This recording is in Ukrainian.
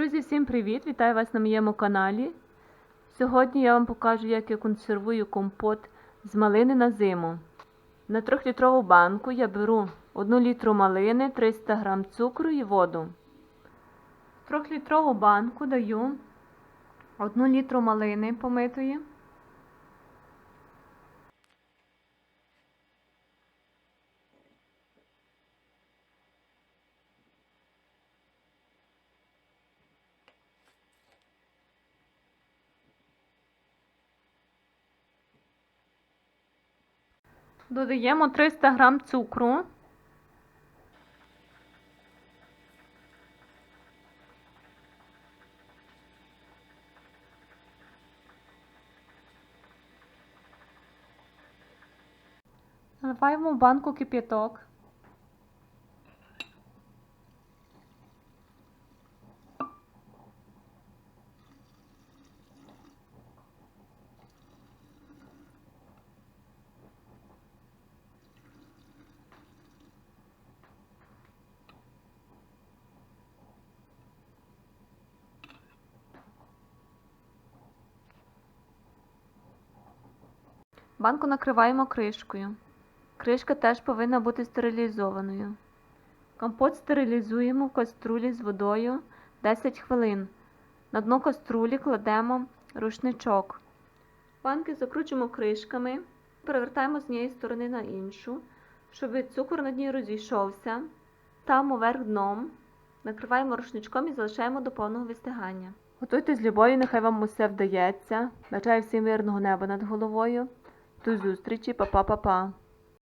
Друзі, всім привіт! Вітаю вас на моєму каналі. Сьогодні я вам покажу, як я консервую компот з малини на зиму. На 3-літрову банку я беру 1 літру малини, 300 г цукру і воду. В 3-літрову банку даю 1 літру малини помитої. Додаємо 300 г цукру. Наливаємо банку кип'яток. Банку накриваємо кришкою. Кришка теж повинна бути стерилізованою. Компот стерилізуємо в каструлі з водою 10 хвилин. На дно каструлі кладемо рушничок. Банки закручуємо кришками, перевертаємо з однієї сторони на іншу, щоб цукор на дні розійшовся. Ставимо вверх дном, накриваємо рушничком і залишаємо до повного вистигання. Готуйте з любов'ю, нехай вам усе вдається. Бажаю всім мирного неба над головою. До зустрічі, па-па-па-па.